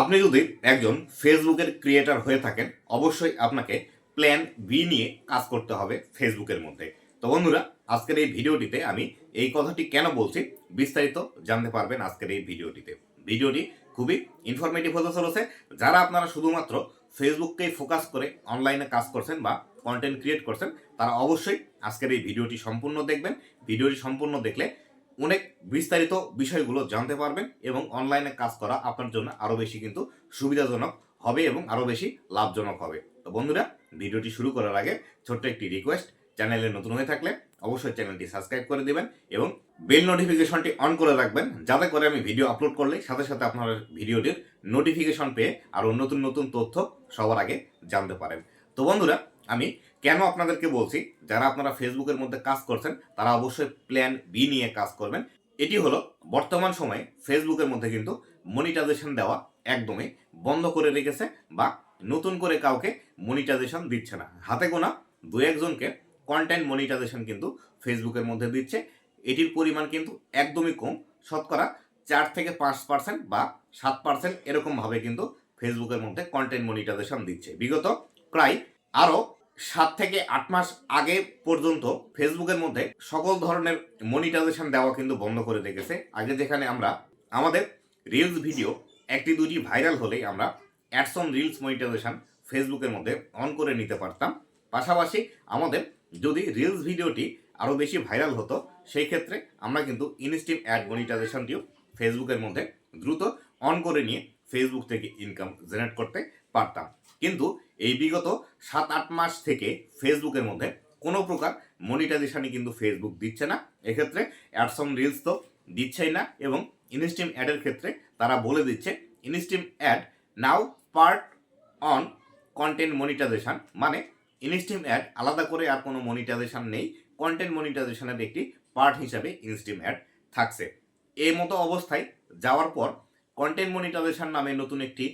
আপনি যদি একজন ফেসবুকের ক্রিয়েটার হয়ে থাকেন, অবশ্যই আপনাকে প্ল্যান বি নিয়ে কাজ করতে হবে ফেসবুকের মধ্যে। তো বন্ধুরা, আজকের এই ভিডিওটিতে আমি এই কথাটি কেন বলছি বিস্তারিত জানতে পারবেন আজকের এই ভিডিওটিতে। ভিডিওটি খুবই ইনফরমেটিভ হতে চলেছে। যারা আপনারা শুধুমাত্র ফেসবুককেই ফোকাস করে অনলাইনে কাজ করছেন বা কন্টেন্ট ক্রিয়েট করছেন, তারা অবশ্যই আজকের এই ভিডিওটি সম্পূর্ণ দেখবেন। ভিডিওটি সম্পূর্ণ দেখলে অনেক বিস্তারিত বিষয়গুলো জানতে পারবেন এবং অনলাইনে কাজ করা আপনার জন্য আরও বেশি কিন্তু সুবিধাজনক হবে এবং আরও বেশি লাভজনক হবে। তো বন্ধুরা, ভিডিওটি শুরু করার আগে ছোট্ট একটি রিকোয়েস্ট চ্যানেলে নতুন হয়ে থাকলে অবশ্যই চ্যানেলটি সাবস্ক্রাইব করে দেবেন এবং বেল নোটিফিকেশনটি অন করে রাখবেন, যাতে করে আমি ভিডিও আপলোড করলে সাথে সাথে আপনার ভিডিওটির নোটিফিকেশন পেয়ে আরও নতুন নতুন তথ্য সবার আগে জানতে পারেন। তো বন্ধুরা, আমি কেন আপনাদেরকে বলছি, যারা আপনারা ফেসবুকের মধ্যে কাজ করছেন, তারা অবশ্যই প্ল্যান বি নিয়ে কাজ করবেন। এটি হলো, বর্তমান সময়ে ফেসবুকের মধ্যে কিন্তু মনিটাইজেশন দেওয়া একদমই বন্ধ করে রেখেছে বা নতুন করে কাউকে মনিটাইজেশন দিচ্ছে না। হাতে গোনা দু একজনকে কন্টেন্ট মনিটাইজেশন কিন্তু ফেসবুকের মধ্যে দিচ্ছে। এটির পরিমাণ কিন্তু একদমই কম। শতকরা চার থেকে পাঁচ পার্সেন্ট বা সাত পার্সেন্ট এরকমভাবে কিন্তু ফেসবুকের মধ্যে কন্টেন্ট মনিটাইজেশন দিচ্ছে। বিগত প্রায় আরও সাত থেকে আট মাস আগে পর্যন্ত ফেসবুকের মধ্যে সকল ধরনের মনিটাইজেশন দেওয়া কিন্তু বন্ধ করে রেখেছে আগে যেখানে আমরা, আমাদের রিলস ভিডিও একটি দুটি ভাইরাল হলেই আমরা অ্যাডস অন রিলস মনিটাইজেশন ফেসবুকের মধ্যে অন করে নিতে পারতাম। পাশাপাশি আমাদের যদি রিলস ভিডিওটি আরও বেশি ভাইরাল হতো, সেই ক্ষেত্রে আমরা কিন্তু ইনস্টিম অ্যাড মনিটাইজেশনটিও ফেসবুকের মধ্যে দ্রুত অন করে নিয়ে ফেসবুক থেকে ইনকাম জেনারেট করতে পারতাম। কিন্তু এই বিগত সাত, আট মাস থেকে ফেসবুকের মধ্যে কোনো প্রকার মনিটাইজেশানই কিন্তু ফেসবুক দিচ্ছে না। এক্ষেত্রে অ্যাডসম রিলস তো দিচ্ছেই না এবং ইনস্টিম অ্যাডের ক্ষেত্রে তারা বলে দিচ্ছে instream ad now part on content monetisation মানে ইনস্টিম অ্যাড আলাদা করে আর কোনো মনিটাইজেশন নেই। কন্টেন্ট মনিটাইজেশনের একটি পার্ট হিসাবে ইনস্টিম অ্যাড থাকছে। এই মতো অবস্থায় যাওয়ার পর কন্টেন্ট মনিটাইজেশন নামে নতুন একটি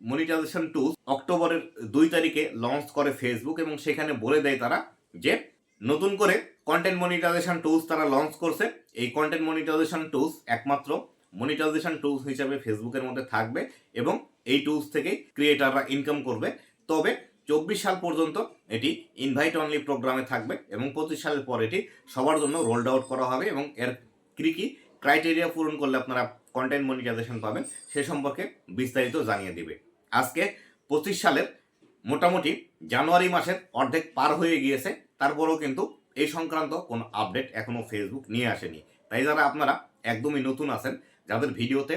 মনিটাইজেশন টুলস অক্টোবরের দুই তারিখে লঞ্চ করে ফেসবুক এবং সেখানে বলে দেয় তারা যে নতুন করে কন্টেন্ট মনিটাইজেশন টুলস তারা লঞ্চ করছে। এই কন্টেন্ট মনিটাইজেশন টুলস একমাত্র মনিটাইজেশন টুলস হিসাবে ফেসবুকের মধ্যে থাকবে এবং এই টুলস থেকে ক্রিয়েটাররা ইনকাম করবে। তবে চব্বিশ সাল পর্যন্ত এটি ইনভাইট অনলি প্রোগ্রামে থাকবে এবং পঁচিশ সালের পর এটি সবার জন্য রোল্ড আউট করা হবে এবং এর কী কী ক্রাইটেরিয়া পূরণ করলে আপনারা কন্টেন্ট মনিটাইজেশন পাবেন, সে সম্পর্কে বিস্তারিত জানিয়ে দিবে। আজকে পঁচিশ সালের মোটামুটি জানুয়ারি মাসের অর্ধেক পার হয়ে গিয়েছে, তারপরেও কিন্তু এই সংক্রান্ত কোনো আপডেট এখনও ফেসবুক নিয়ে আসেনি। তাই যারা আপনারা একদমই নতুন আছেন, যাদের ভিডিওতে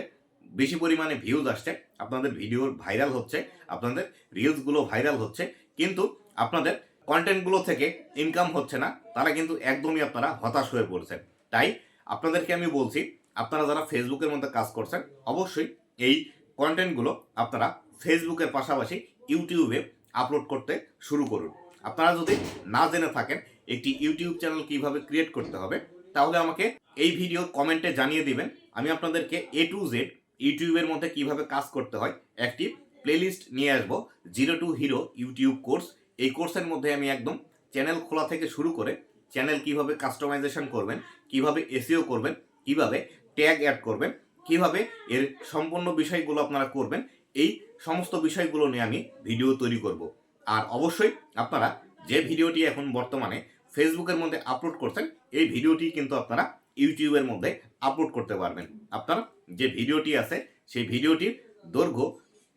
বেশি পরিমাণে ভিউজ আসছে, আপনাদের ভিডিও ভাইরাল হচ্ছে, আপনাদের রিলসগুলো ভাইরাল হচ্ছে, কিন্তু আপনাদের কন্টেন্টগুলো থেকে ইনকাম হচ্ছে না, তারা কিন্তু একদমই আপনারা হতাশ হয়ে পড়ছেন। তাই আপনাদেরকে আমি বলছি আপনারা যারা ফেসবুকের মধ্যে কাজ করছেন, অবশ্যই এই কন্টেন্টগুলো আপনারা ফেসবুকের পাশাপাশি ইউটিউবে আপলোড করতে শুরু করুন। আপনারা যদি না জেনে থাকেন একটি ইউটিউব চ্যানেল কীভাবে ক্রিয়েট করতে হবে, তাহলে আমাকে এই ভিডিও কমেন্টে জানিয়ে দিবেন। আমি আপনাদেরকে এ টু জেড ইউটিউবের মধ্যে কীভাবে কাজ করতে হয়, একটি প্লেলিস্ট নিয়ে আসব zero to hero YouTube course এই কোর্সের মধ্যে আমি একদম চ্যানেল খোলা থেকে শুরু করে চ্যানেল কীভাবে কাস্টমাইজেশন করবেন, কীভাবে এসিও করবেন, কীভাবে ট্যাগ অ্যাড করবেন। কীভাবে? এর সম্পূর্ণ বিষয়গুলো আপনারা করবেন। এই সমস্ত বিষয়গুলো নিয়ে আমি ভিডিও তৈরি করব। আর অবশ্যই আপনারা যে ভিডিওটি এখন বর্তমানে ফেসবুকের মধ্যে আপলোড করছেন, এই ভিডিওটি কিন্তু আপনারা ইউটিউবের মধ্যে আপলোড করতে পারবেন। আপনার যে ভিডিওটি আছে, সেই ভিডিওটির দৈর্ঘ্য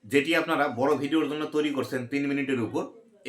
যেটি আপনারা বড় ভিডিওর জন্য তৈরি করছেন তিন মিনিটের উপর,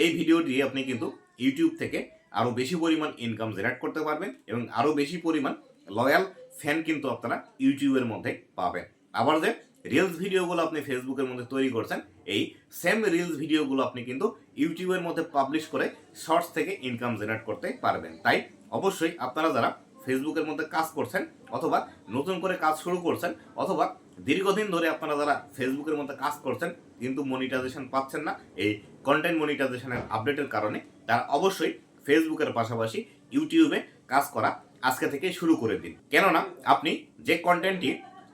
এই ভিডিওটি আপনি কিন্তু ইউটিউব থেকে আরও বেশি পরিমাণ ইনকাম জেনারেট করতে পারবেন এবং আরও বেশি পরিমাণ লয়াল ফ্যান কিন্তু আপনারা ইউটিউবের মধ্যে পাবেন। আবার যে রিলস ভিডিওগুলো আপনি ফেসবুকের মধ্যে তৈরি করছেন, এই সেম রিলস ভিডিওগুলো আপনি কিন্তু ইউটিউবের মধ্যে পাবলিশ করে শর্টস থেকে ইনকাম জেনারেট করতে পারবেন। তাই অবশ্যই আপনারা যারা ফেসবুকের মধ্যে কাজ করছেন অথবা নতুন করে কাজ শুরু করছেন অথবা দীর্ঘদিন ধরে আপনারা যারা ফেসবুকের মধ্যে কাজ করছেন কিন্তু মনিটাইজেশন পাচ্ছেন না, এই কন্টেন্ট মনিটাইজেশনের আপডেটের কারণে, তারা অবশ্যই ফেসবুকের পাশাপাশি ইউটিউবে কাজ করা আজকে থেকে শুরু করে দিন। কেননা আপনি যে কন্টেন্টটি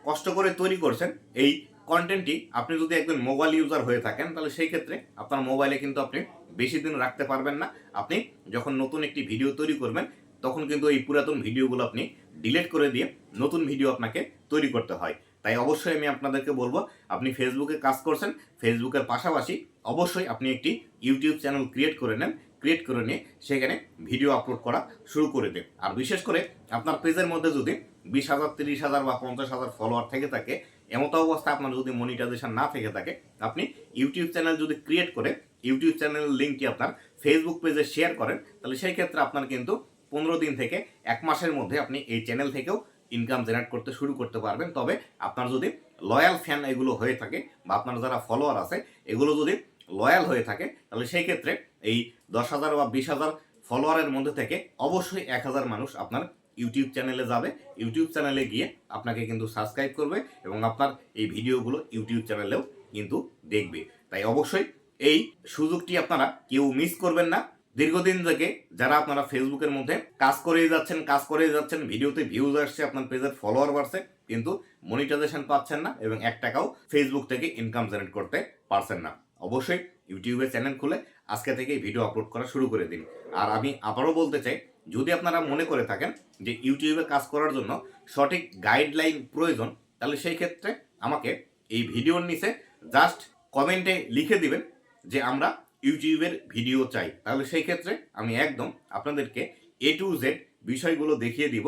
কষ্ট করে তৈরি করছেন, এই কন্টেন্টটি আপনি যদি একজন মোবাইল ইউজার হয়ে থাকেন, তাহলে সেই ক্ষেত্রে আপনার মোবাইলে কিন্তু আপনি বেশি দিন রাখতে পারবেন না। আপনি যখন নতুন একটি ভিডিও তৈরি করবেন, তখন কিন্তু এই পুরাতন ভিডিওগুলো আপনি ডিলিট করে দিয়ে নতুন ভিডিও আপনাকে তৈরি করতে হয়। তাই অবশ্যই আমি আপনাদেরকে বলব, আপনি ফেসবুকে কাজ করছেন ফেসবুকের পাশাপাশি অবশ্যই আপনি একটি ইউটিউব চ্যানেল ক্রিয়েট করে নেন। ক্রিয়েট করে নিয়ে সেখানে ভিডিও আপলোড করা শুরু করে দিন আর বিশেষ করে আপনার পেজের মধ্যে যদি বিশ হাজার, তিরিশ হাজার বা পঞ্চাশ হাজার ফলোয়ার থেকে থাকে, এমতো অবস্থা আপনার যদি মনিটাইজেশন না থেকে থাকে আপনি ইউটিউব চ্যানেল যদি ক্রিয়েট করে ইউটিউব চ্যানেলের লিঙ্কটি আপনার ফেসবুক পেজে শেয়ার করেন, তাহলে সেই ক্ষেত্রে আপনার কিন্তু পনেরো দিন থেকে এক মাসের মধ্যে আপনি এই চ্যানেল থেকেও ইনকাম জেনারেট করতে শুরু করতে পারবেন। তবে আপনার যদি লয়াল ফ্যান এগুলো হয়ে থাকে বা আপনার যারা ফলোয়ার আছে, এগুলো যদি লয়াল হয়ে থাকে, তাহলে সেই ক্ষেত্রে এই দশ হাজার বা বিশ হাজার ফলোয়ারের মধ্যে থেকে অবশ্যই এক হাজার মানুষ আপনার ইউটিউব চ্যানেলে যাবে। ইউটিউব চ্যানেলে গিয়ে আপনাকে কিন্তু সাবস্ক্রাইব করবে এবং আপনার এই ভিডিওগুলো ইউটিউব চ্যানেলেও কিন্তু দেখবে। তাই অবশ্যই এই সুযোগটি আপনারা কেউ মিস করবেন না। দীর্ঘদিন থেকে যারা আপনারা ফেসবুকের মধ্যে কাজ করেই যাচ্ছেন, কাজ করেই যাচ্ছেন, ভিডিওতে ভিউজ আসছে, আপনার পেজের ফলোয়ার বাড়ছে, কিন্তু মনিটাইজেশন পাচ্ছেন না এবং এক টাকাও ফেসবুক থেকে ইনকাম জেনারেট করতে পারছেন না। অবশ্যই ইউটিউবে চ্যানেল খুলে আজকে থেকেই ভিডিও আপলোড করা শুরু করে দিন। আর আমি আবারও বলতে চাই, যদি আপনারা মনে করে থাকেন যে ইউটিউবে কাজ করার জন্য সঠিক গাইডলাইন প্রয়োজন, তাহলে সেই ক্ষেত্রে আমাকে এই ভিডিওর নিচে জাস্ট কমেন্টে লিখে দিবেন যে আমরা ইউটিউবের ভিডিও চাই। তাহলে সেই ক্ষেত্রে আমি একদম আপনাদেরকে এ টু জেড বিষয়গুলো দেখিয়ে দিব,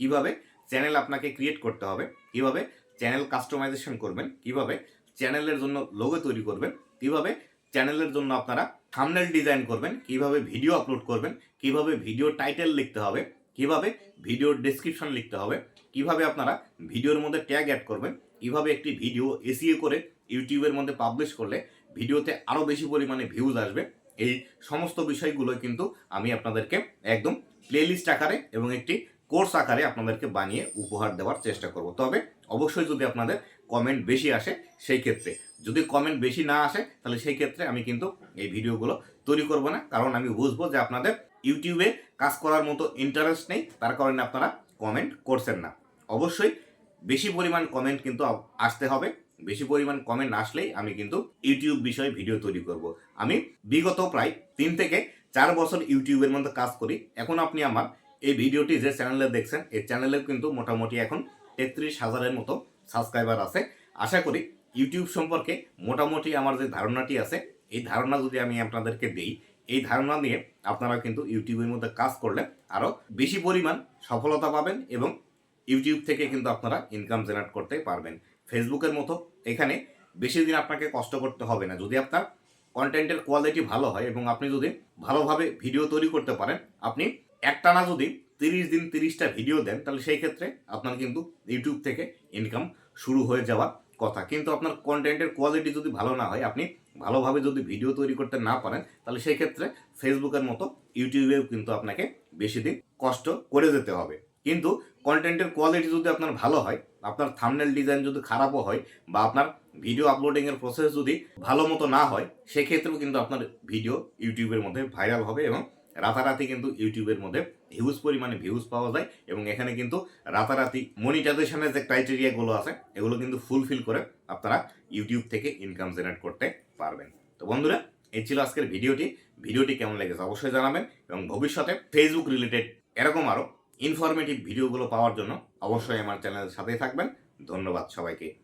কীভাবে চ্যানেল আপনাকে ক্রিয়েট করতে হবে, কীভাবে চ্যানেল কাস্টমাইজেশন করবেন, কীভাবে চ্যানেলের জন্য লোগো তৈরি করবেন কীভাবে চ্যানেলের জন্য আপনারা থামনেল ডিজাইন করবেন, কীভাবে ভিডিও আপলোড করবেন, কীভাবে ভিডিও টাইটেল লিখতে হবে, কীভাবে ভিডিওর ডেসক্রিপশন লিখতে হবে, কীভাবে আপনারা ভিডিওর মধ্যে ট্যাগ অ্যাড করবেন, কীভাবে একটি ভিডিও এসিও করে ইউটিউবের মধ্যে পাবলিশ করলে ভিডিওতে আরও বেশি পরিমাণে ভিউজ আসবে। এই সমস্ত বিষয়গুলো কিন্তু আমি আপনাদেরকে একদম প্লেলিস্ট আকারে এবং একটি কোর্স আকারে আপনাদেরকে বানিয়ে উপহার দেওয়ার চেষ্টা করব। তবে অবশ্যই যদি আপনাদের কমেন্ট বেশি আসে, সেই ক্ষেত্রে যদি কমেন্ট বেশি না আসে, তাহলে সেই ক্ষেত্রে আমি কিন্তু এই ভিডিওগুলো তৈরি করব না। কারণ আমি বুঝব যে আপনাদের ইউটিউবে কাজ করার মতো ইন্টারেস্ট নেই, তার কারণে আপনারা কমেন্ট করছেন না। অবশ্যই বেশি পরিমাণ কমেন্ট কিন্তু আসতে হবে। বেশি পরিমাণ কমেন্ট আসলেই আমি কিন্তু ইউটিউব বিষয়ে ভিডিও তৈরি করব। আমি বিগত প্রায় তিন থেকে চার বছর ইউটিউবের মধ্যে কাজ করি। এখন আপনি আমার এই ভিডিওটি যে চ্যানেলে দেখছেন, এই চ্যানেলেও কিন্তু মোটামুটি এখন তেত্রিশ হাজারের মতো সাবস্ক্রাইবার আছে। আশা করি ইউটিউব সম্পর্কে মোটামুটি আমার যে ধারণাটি আছে, এই ধারণা যদি আমি আপনাদেরকে দিই, এই ধারণা নিয়ে আপনারা কিন্তু ইউটিউবের মধ্যে কাজ করলে আরও বেশি পরিমাণ সফলতা পাবেন এবং ইউটিউব থেকে কিন্তু আপনারা ইনকাম জেনারেট করতে পারবেন। ফেসবুকের মতো এখানে বেশি দিন আপনাকে কষ্ট করতে হবে না। যদি আপনার কন্টেন্টের কোয়ালিটি ভালো হয় এবং আপনি যদি ভালোভাবে ভিডিও তৈরি করতে পারেন, আপনি একটানা যদি তিরিশ দিন তিরিশটা ভিডিও দেন, তাহলে সেই ক্ষেত্রে আপনার কিন্তু ইউটিউব থেকে ইনকাম শুরু হয়ে যাওয়ার কথা। কিন্তু আপনার কন্টেন্টের কোয়ালিটি যদি ভালো না হয়, আপনি ভালোভাবে যদি ভিডিও তৈরি করতে না পারেন, তাহলে সেই ক্ষেত্রে ফেসবুকের মতো ইউটিউবেও কিন্তু আপনাকে বেশি দিন কষ্ট করে যেতে হবে। কিন্তু কন্টেন্টের কোয়ালিটি যদি আপনার ভালো হয়, আপনার থামনেল ডিজাইন যদি খারাপও হয়, বা আপনার ভিডিও আপলোডিংয়ের প্রসেস যদি ভালো মতো না হয়, সেক্ষেত্রেও কিন্তু আপনার ভিডিও ইউটিউবের মধ্যে ভাইরাল হবে এবং রাতারাতি কিন্তু ইউটিউবের মধ্যে হিউজ পরিমাণে ভিউজ পাওয়া যায় এবং এখানে কিন্তু রাতারাতি মনিটাইজেশনের যে ক্রাইটেরিয়াগুলো আছে, এগুলো কিন্তু ফুলফিল করে আপনারা ইউটিউব থেকে ইনকাম জেনারেট করতে পারবেন। তো বন্ধুরা এই ছিল আজকের ভিডিওটি। ভিডিওটি কেমন লেগেছে অবশ্যই জানাবেন এবং ভবিষ্যতে ফেসবুক রিলেটেড এরকম আরও ইনফরমেটিভ ভিডিওগুলো পাওয়ার জন্য অবশ্যই আমার চ্যানেলের সাথেই থাকবেন। ধন্যবাদ সবাইকে।